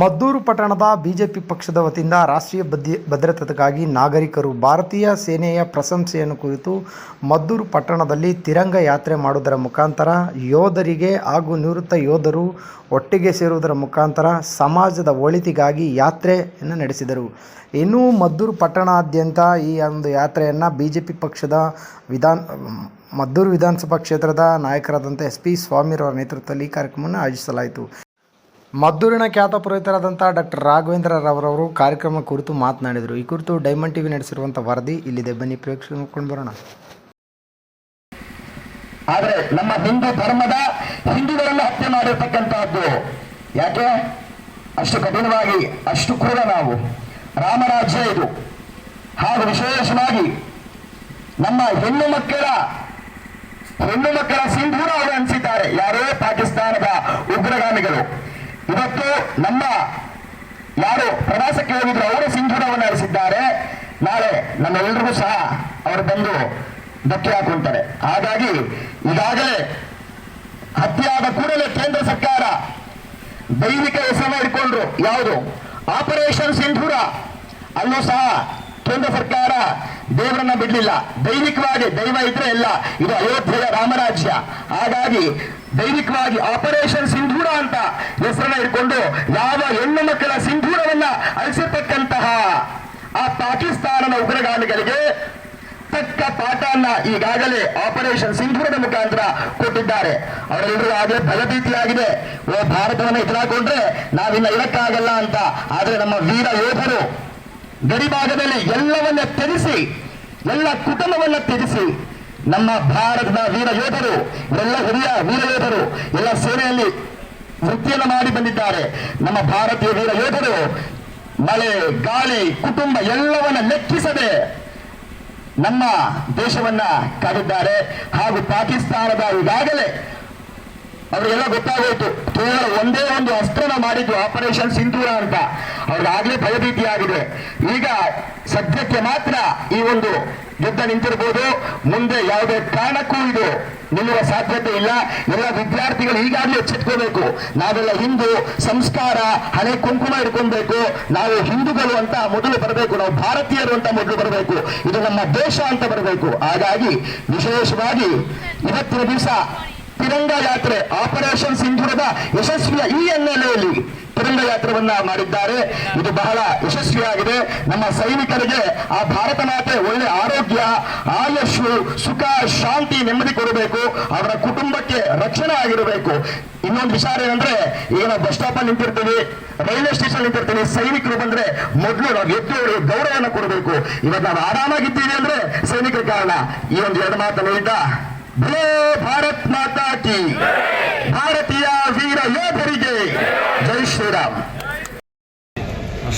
ಮದ್ದೂರು ಪಟ್ಟಣದ ಬಿಜೆಪಿ ಪಕ್ಷದ ವತಿಯಿಂದ ರಾಷ್ಟ್ರೀಯ ಭದ್ರತೆಗಾಗಿ ನಾಗರಿಕರು ಭಾರತೀಯ ಸೇನೆಯ ಪ್ರಶಂಸೆಯನ್ನು ಕುರಿತು ಮದ್ದೂರು ಪಟ್ಟಣದಲ್ಲಿ ತಿರಂಗ ಯಾತ್ರೆ ಮಾಡುವುದರ ಮುಖಾಂತರ ಯೋಧರಿಗೆ ಹಾಗೂ ನಿವೃತ್ತ ಯೋಧರು ಒಟ್ಟಿಗೆ ಸೇರುವುದರ ಮುಖಾಂತರ ಸಮಾಜದ ಒಳಿತಿಗಾಗಿ ಯಾತ್ರೆಯನ್ನು ನಡೆಸಿದರು. ಇನ್ನೂ ಮದ್ದೂರು ಪಟ್ಟಣಾದ್ಯಂತ ಈ ಒಂದು ಯಾತ್ರೆಯನ್ನು ಬಿ ಪಕ್ಷದ ವಿಧಾನ ಮದ್ದೂರು ವಿಧಾನಸಭಾ ಕ್ಷೇತ್ರದ ನಾಯಕರಾದಂಥ ಎಸ್ ಪಿ ಸ್ವಾಮಿರವರ ನೇತೃತ್ವದಲ್ಲಿ ಈ ಕಾರ್ಯಕ್ರಮವನ್ನು ಆಯೋಜಿಸಲಾಯಿತು. ಮದ್ದೂರಿನ ಖ್ಯಾತ ಪುರೋಹಿತರಾದಂಥ ಡಾಕ್ಟರ್ ರಾಘವೇಂದ್ರ ರವರವರು ಕಾರ್ಯಕ್ರಮ ಕುರಿತು ಮಾತನಾಡಿದರು. ಈ ಕುರಿತು ಡೈಮಂಡ್ ಟಿವಿ ನಡೆಸಿರುವಂಥ ವರದಿ ಇಲ್ಲಿದೆ. ಬನ್ನಿ ಪ್ರೇಕ್ಷಕ ನೋಡ್ಕೊಂಡು ಬರೋಣ. ಆದರೆ ನಮ್ಮ ಹಿಂದೂ ಧರ್ಮದ ಹಿಂದೂಗಳನ್ನು ಹತ್ಯೆ ಮಾಡಿರ್ತಕ್ಕಂತಹದ್ದು ಯಾಕೆ? ಅಷ್ಟು ಕಠಿಣವಾಗಿ, ಅಷ್ಟು ಕೂಡ ನಾವು. ರಾಮರಾಜ್ಯ ಇದು. ಹಾಗೂ ವಿಶೇಷವಾಗಿ ನಮ್ಮ ಹೆಣ್ಣು ಮಕ್ಕಳ ಹೆಣ್ಣು ಮಕ್ಕಳ ಸಿಂಧೂರ ಅವರು ಅನಿಸಿದ್ದಾರೆ ಯಾರೇ ಪಾಕಿಸ್ತಾನದ ಉಗ್ರಗಾಮಿಗಳು. ಇವತ್ತು ನಮ್ಮ ಯಾರು ಪ್ರವಾಸಕ್ಕೆ ಹೋಗಿದ್ರು ಅವರು ಸಿಂಧೂರವನ್ನು ನಡೆಸಿದ್ದಾರೆ ನಾಳೆ ನಮ್ಮೆಲ್ಲರಿಗೂ ಸಹ ಅವರು ಬಂದು ಧಕ್ಕೆ ಹಾಕುತ್ತಾರೆ. ಹಾಗಾಗಿ ಈಗಾಗಲೇ ಹತ್ಯೆಯಾದ ಕೂಡಲೇ ಕೇಂದ್ರ ಸರ್ಕಾರ ದೈವಿಕ ಹೆಸರನ್ನ ಇಟ್ಕೊಂಡ್ರು ಯಾವುದು? ಆಪರೇಷನ್ ಸಿಂಧೂರ ಅಲ್ಲೂ ಸಹ ಕೇಂದ್ರ ಸರ್ಕಾರ ದೇವರನ್ನ ಬಿಡ್ಲಿಲ್ಲ. ದೈವಿಕವಾಗಿ ದೈವ ಇದ್ರೆ ಇಲ್ಲ ಇದು ಅಯೋಧ್ಯೆಯ ರಾಮರಾಜ್ಯ. ಹಾಗಾಗಿ ದೈವಿಕವಾಗಿ ಆಪರೇಷನ್ ಸಿಂಧೂರ ಅಂತ ಹೆಸರನ್ನ ಇಟ್ಕೊಂಡು ಯಾವ ಹೆಣ್ಣು ಮಕ್ಕಳ ಸಿಂಧೂರವನ್ನ ಅಳಿಸತಕ್ಕಂತಹ ಆ ಪಾಕಿಸ್ತಾನದ ಉಗ್ರಗಾಮಿಗಳಿಗೆ ತಕ್ಕ ಪಾಠನ್ನ ಈಗಾಗಲೇ ಆಪರೇಷನ್ ಸಿಂಧೂರದ ಮುಖಾಂತರ ಕೊಟ್ಟಿದ್ದಾರೆ. ಅವರೆಲ್ಲರೂ ಆಗಲೇ ಭಯಭೀತಿಯಾಗಿದೆ ಓ, ಭಾರತವನ್ನು ಎದುರಾಕೊಂಡ್ರೆ ನಾವಿನ್ನ ಇರಕ್ಕಾಗಲ್ಲ ಅಂತ. ಆದ್ರೆ ನಮ್ಮ ವೀರ ಯೋಧರು ಗಡಿಭಾಗದಲ್ಲಿ ಎಲ್ಲವನ್ನ ತ್ಯಜಿಸಿ, ಎಲ್ಲ ಕುಟುಂಬವನ್ನ ತ್ಯಜಿಸಿ, ನಮ್ಮ ಭಾರತದ ವೀರ ಯೋಧರು, ಎಲ್ಲ ಹಿರಿಯ ವೀರ ಯೋಧರು, ಎಲ್ಲ ಸೇನೆಯಲ್ಲಿ ವೃತ್ತಿಯನ್ನು ಮಾಡಿ ಬಂದಿದ್ದಾರೆ. ನಮ್ಮ ಭಾರತೀಯ ವೀರ ಯೋಧರು, ಮಳೆ, ಗಾಳಿ, ಕುಟುಂಬ ಎಲ್ಲವನ್ನ ಲೆಕ್ಕಿಸದೆ ನಮ್ಮ ದೇಶವನ್ನ ಕಾದಿದ್ದಾರೆ. ಹಾಗೂ ಪಾಕಿಸ್ತಾನದ ಈಗಾಗಲೇ ಅವರಿಗೆಲ್ಲ ಗೊತ್ತಾಗೋಯ್ತು. ಕೇವಲ ಒಂದೇ ಒಂದು ಅಸ್ತ್ರನ ಮಾಡಿದ್ದು ಆಪರೇಷನ್ ಸಿಂಧೂರ ಅಂತ. ಅವ್ರಿಗಾಗ್ಲೇ ಭಯಭೀತಿ ಆಗಿದೆ. ಈಗ ಸದ್ಯಕ್ಕೆ ಮಾತ್ರ ಈ ಒಂದು ಯುದ್ಧ ನಿಂತಿರ್ಬೋದು. ಮುಂದೆ ಯಾವುದೇ ಕಾರಣಕ್ಕೂ ಇದು ನಿಲ್ಲುವ ಸಾಧ್ಯತೆ ಇಲ್ಲ. ಎಲ್ಲ ವಿದ್ಯಾರ್ಥಿಗಳು ಈಗಾಗಲೇ ಎಚ್ಚೆತ್ಕೋಬೇಕು. ನಾವೆಲ್ಲ ಹಿಂದೂ, ಸಂಸ್ಕಾರ, ಹಳೆ ಕುಂಕುಮ ಇಟ್ಕೊಬೇಕು. ನಾವು ಹಿಂದೂಗಳು ಅಂತ ಮೊದಲು ಬರಬೇಕು. ನಾವು ಭಾರತೀಯರು ಅಂತ ಮೊದಲು ಬರಬೇಕು. ಇದು ನಮ್ಮ ದೇಶ ಅಂತ ಬರಬೇಕು. ಹಾಗಾಗಿ ವಿಶೇಷವಾಗಿ ಇವತ್ತಿನ ದಿವಸ ತಿರಂಗ ಯಾತ್ರೆ ಆಪರೇಷನ್ ಸಿಂಧೂರದ ಯಶಸ್ವಿಯ ಈ ಹಿನ್ನೆಲೆಯಲ್ಲಿ ತಿರಂಗ ಯಾತ್ರವನ್ನ ಮಾಡಿದ್ದಾರೆ. ಇದು ಬಹಳ ಯಶಸ್ವಿಯಾಗಿದೆ. ನಮ್ಮ ಸೈನಿಕರಿಗೆ ಆ ಭಾರತ ಮಾತೆ ಒಳ್ಳೆ ಆರೋಗ್ಯ, ಆಯಸ್ಸು, ಸುಖ, ಶಾಂತಿ ನೆಮ್ಮದಿ ಕೊಡಬೇಕು. ಅವರ ಕುಟುಂಬಕ್ಕೆ ರಕ್ಷಣೆ ಆಗಿರಬೇಕು. ಇನ್ನೊಂದು ವಿಚಾರ ಏನಂದ್ರೆ ಈಗ ನಾವು ಬಸ್ ಸ್ಟಾಪ್ ಅಲ್ಲಿ ನಿಂತಿರ್ತೀವಿ, ರೈಲ್ವೆ ಸ್ಟೇಷನ್ ನಿಂತಿರ್ತೀವಿ, ಸೈನಿಕರು ಬಂದ್ರೆ ಮೊದಲು ನಾವು ಎದ್ದು ಗೌರವನ ಕೊಡಬೇಕು. ಇವತ್ತು ನಾವು ಆರಾಮಾಗಿದ್ದೀವಿ ಅಂದ್ರೆ ಸೈನಿಕರ ಕಾರಣ. ಈ ಒಂದು ಎರಡು ಮಾತನ್ನು ಭಲೋ ಭಾರತ್ ಮಾತಾ ಕಿ ಭಾರತೀಯ ವೀರ ಯೋಧರಿಗೆ ಜೈ ಶ್ರೀರಾಮ್.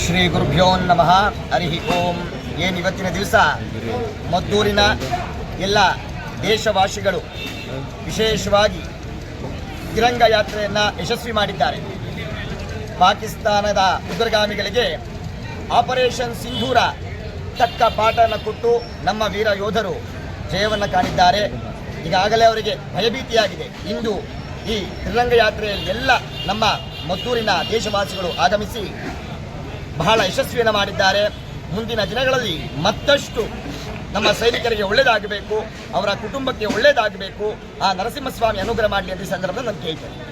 ಶ್ರೀ ಗುರುಭ್ಯೋ ನಮಃ. ಹರಿ ಓಂ. ಏನು ಇವತ್ತಿನ ದಿವಸ? ಮದ್ದೂರಿನ ಎಲ್ಲ ದೇಶವಾಸಿಗಳು ವಿಶೇಷವಾಗಿ ತಿರಂಗ ಯಾತ್ರೆಯನ್ನು ಯಶಸ್ವಿ ಮಾಡಿದ್ದಾರೆ. ಪಾಕಿಸ್ತಾನದ ಉಗ್ರಗಾಮಿಗಳಿಗೆ ಆಪರೇಷನ್ ಸಿಂಧೂರ ತಕ್ಕ ಪಾಠನ ಕೊಟ್ಟು ನಮ್ಮ ವೀರ ಯೋಧರು ಜಯವನ್ನು ಕಾಣಿದ್ದಾರೆ. ಈಗಾಗಲೇ ಅವರಿಗೆ ಭಯಭೀತಿಯಾಗಿದೆ. ಇಂದು ಈ ತ್ರಿರಂಗ ಯಾತ್ರೆಯಲ್ಲಿ ಎಲ್ಲ ನಮ್ಮ ಮದ್ದೂರಿನ ದೇಶವಾಸಿಗಳು ಆಗಮಿಸಿ ಬಹಳ ಯಶಸ್ವಿಯನ್ನು ಮಾಡಿದ್ದಾರೆ. ಮುಂದಿನ ದಿನಗಳಲ್ಲಿ ಮತ್ತಷ್ಟು ನಮ್ಮ ಸೈನಿಕರಿಗೆ ಒಳ್ಳೆಯದಾಗಬೇಕು, ಅವರ ಕುಟುಂಬಕ್ಕೆ ಒಳ್ಳೆಯದಾಗಬೇಕು. ಆ ನರಸಿಂಹಸ್ವಾಮಿ ಅನುಗ್ರಹ ಮಾಡಲಿ ಅಂತ ಸಂದರ್ಭದಲ್ಲಿ ನಾನು ಕೇಳ್ತೇನೆ.